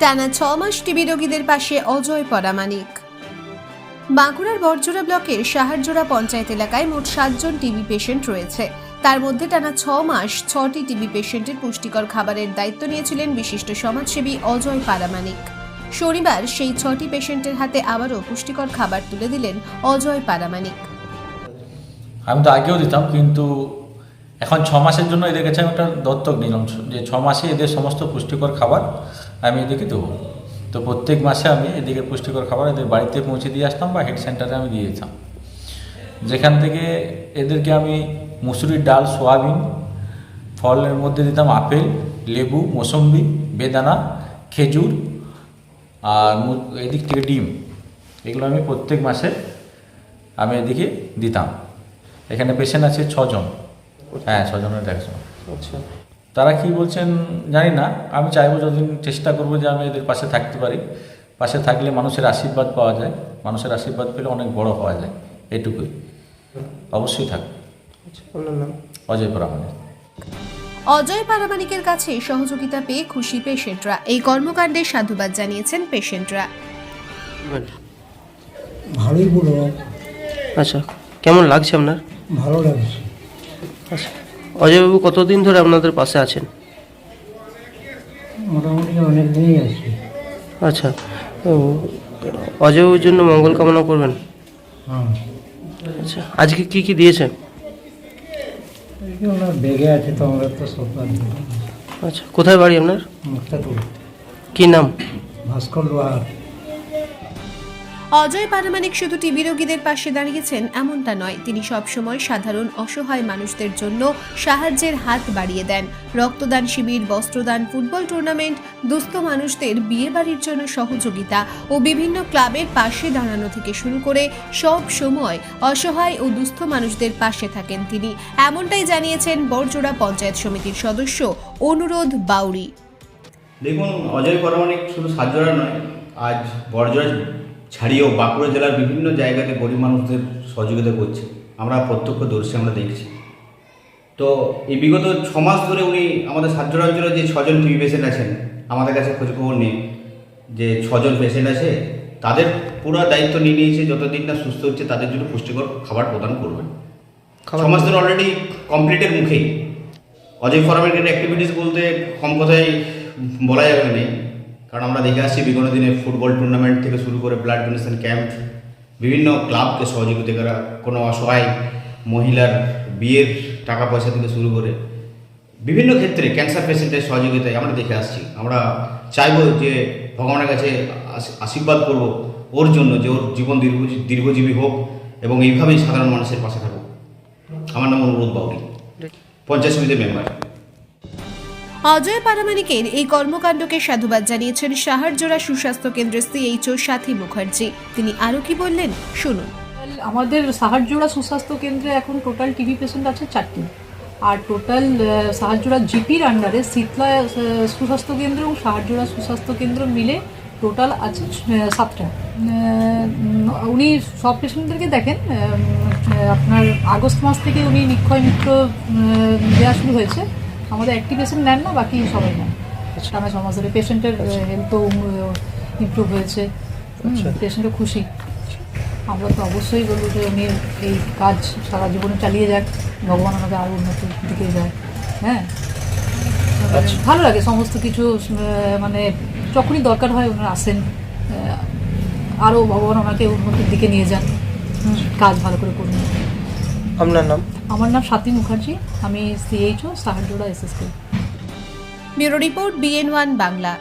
টানা ছ মাস টিবি রোগীদের পাশে অজয় পরামানিক। বাঁকুড়ার বরজোড়া ব্লকের সাহারজোড়া পঞ্চায়েত এলাকায় মোট সাতজন টিবি পেশেন্ট রয়েছে। তার মধ্যে টানা ছ মাস ছটি টিবি পেশেন্টের পুষ্টিকর খাবারের দায়িত্ব নিয়েছিলেন বিশিষ্ট সমাজসেবী অজয় পারামানিক। শনিবার সেই ছটি পেশেন্টের হাতে আবারও পুষ্টিকর খাবার তুলে দিলেন অজয় পারামানিক। আমি তো আগেও দিতাম, কিন্তু এখন ছ মাসের জন্য এদের কাছে আমি একটা দত্তক নিলাম। যে ছ মাসে এদের সমস্ত পুষ্টিকর খাবার আমি এদেরকে দেবো। তো প্রত্যেক মাসে আমি এদিকে পুষ্টিকর খাবার এদের বাড়িতে পৌঁছে দিয়ে আসতাম বা হেড সেন্টারে আমি দিয়ে যেতাম যেখান থেকে এদেরকে আমি মুসুরির ডাল, সোয়াবিন, ফলের মধ্যে দিতাম আপেল, লেবু, মোসম্বি, বেদানা, খেজুর আর এদিক থেকে ডিম। এগুলো আমি প্রত্যেক মাসে আমি এদিকে দিতাম। এখানে পেশেন্ট আছে ছজন হ্যাঁ ছজনের দেখাশোনা আচ্ছা। তারা কি বলছেন জানি না আমি চাইব যতদিন চেষ্টা করব যে আমি এদের পাশে থাকতে পারি। পাশে থাকলে মানুষের আশীর্বাদ পাওয়া যায় মানুষের আশীর্বাদ পেলে অনেক বড় হওয়া যায় এটুকুই। অবশ্যই থাকবে। আচ্ছা অজয় পরামানিক অজয় পারামানিকের কাছে সহযোগিতা পেয়ে খুশি পেশেন্টরা। এই কর্মকাণ্ডে সাধুবাদ জানিয়েছেন পেশেন্টরা। ভালোই বলব আচ্ছা কেমন লাগছে আপনার? ভালো লাগছে। আচ্ছা অজয়বাবু কতদিন ধরে আপনাদের পাশে আছেন? মোটামুটি অনেক দিনই আছে। আচ্ছা তো অজয়বাবুর জন্য মঙ্গল কামনা করবেন? হ্যাঁ। আচ্ছা আজকে কি কি দিয়েছে এই যে ওনার বেগে আছে তো আমরা তো সব আচ্ছা কোথায় বাড়ি আপনার? মুক্তাপুর। কি নাম? ভাস্কর লোহার। অজয় পারামানিক শুধু টিবি রোগীদের পাশে দাঁড়িয়েছেন এমনটা নয়। তিনি সবসময় সাধারণ অসহায় মানুষদের জন্য সাহায্যের হাত বাড়িয়ে দেন। রক্তদান শিবির, বস্ত্রদান, ফুটবল টুর্নামেন্ট, দুস্থ মানুষদের বিয়ে বাড়ির জন্য সহযোগিতা ও বিভিন্ন ক্লাবের পাশে দাঁড়ানো থেকে শুরু করে সব সময় অসহায় ও দুস্থ মানুষদের পাশে থাকেন তিনি। এমনটাই জানিয়েছেন বরজোড়া পঞ্চায়েত সমিতির সদস্য অনুরোধ বাউরি। দেখুন, অজয় পরমাণিক শুধু সাজরা নয়, আজ বড়জোড়া ছাড়িয়েও বাঁকুড়া জেলার বিভিন্ন জায়গাতে গরিব মানুষদের সহযোগিতা করছে। আমরা প্রত্যক্ষদর্শী আমরা দেখছি। তো এই বিগত ছ মাস ধরে উনি আমাদের সাতজোড়া অঞ্চলে যে ছজন টিভি পেশেন্ট আছেন আমাদের কাছে খোঁজখবর নেই যে ছজন পেশেন্ট আছে তাদের পুরো দায়িত্ব নিয়ে নিয়েছে যতদিন না সুস্থ হচ্ছে তাদের জন্য পুষ্টিকর খাবার প্রদান করবেন মাস ধরে অলরেডি কমপ্লিটের মুখেই। অজয় ফরমের অ্যাক্টিভিটিস বলতে কম কথাই বলা যাবে নেই কারণ আমরা দেখে আসছি বিগত দিনে ফুটবল টুর্নামেন্ট থেকে শুরু করে ব্লাড ডোনেশন ক্যাম্প বিভিন্ন ক্লাবকে সহযোগিতা করা কোনো অসহায় মহিলার বিয়ের টাকা পয়সা থেকে শুরু করে বিভিন্ন ক্ষেত্রে ক্যান্সার পেশেন্টের সহযোগিতায় আমরা দেখে আসছি। আমরা চাইব যে ভগবানের কাছে আশীর্বাদ করব ওর জন্য যে ওর জীবন দীর্ঘ দীর্ঘজীবী হোক এবং এইভাবেই সাধারণ মানুষের পাশে থাকুক। আমার নাম অনুরোধ বাউরি পঞ্চায়েত সমিতির মেম্বার অজয় পারামানিকের এই কর্মকাণ্ডকে সাধুবাদ জানিয়েছেন সাহারজোড়া সুস্বাস্থ্য কেন্দ্রের সিএইচও সাথী মুখার্জি। তিনি আরও কি বললেন, শুনুন। আমাদের সাহারজোড়া সুস্বাস্থ্য কেন্দ্রে এখন টোটাল টিবি পেশেন্ট আছে চারটি। আর টোটাল সাহারজোড়া জিপির আন্ডারে শীতলা সুস্বাস্থ্য কেন্দ্র এবং সাহারজোড়া সুস্বাস্থ্য কেন্দ্র মিলে টোটাল আছে সাতটা। উনি সব পেশেন্টদেরকে দেখেন আপনার আগস্ট মাস থেকে উনি নিক্ষয় মিত্র দেওয়া শুরু হয়েছে। আমাদের একটি পেশেন্ট নেন না বাকি সবাই নেন। টানা ছ মাস ধরে পেশেন্টের হেলথও ইমপ্রুভ হয়েছে। পেশেন্টও খুশি। আমরা তো অবশ্যই বলব যে উনি এই কাজ সারা জীবনে চালিয়ে যাক ভগবান ওনাকে আরও উন্নতির দিকে যায়। হ্যাঁ? ভালো লাগে সমস্ত কিছু মানে যখনই দরকার হয় ওনারা আসেন। আরও ভগবান ওনাকে উন্নতির দিকে নিয়ে যান। কাজ ভালো করে করুন। আপনার নাম? আমার নাম স্বাতী মুখার্জি আমি CHO Saharjora SSP bureau report BN one Bangla.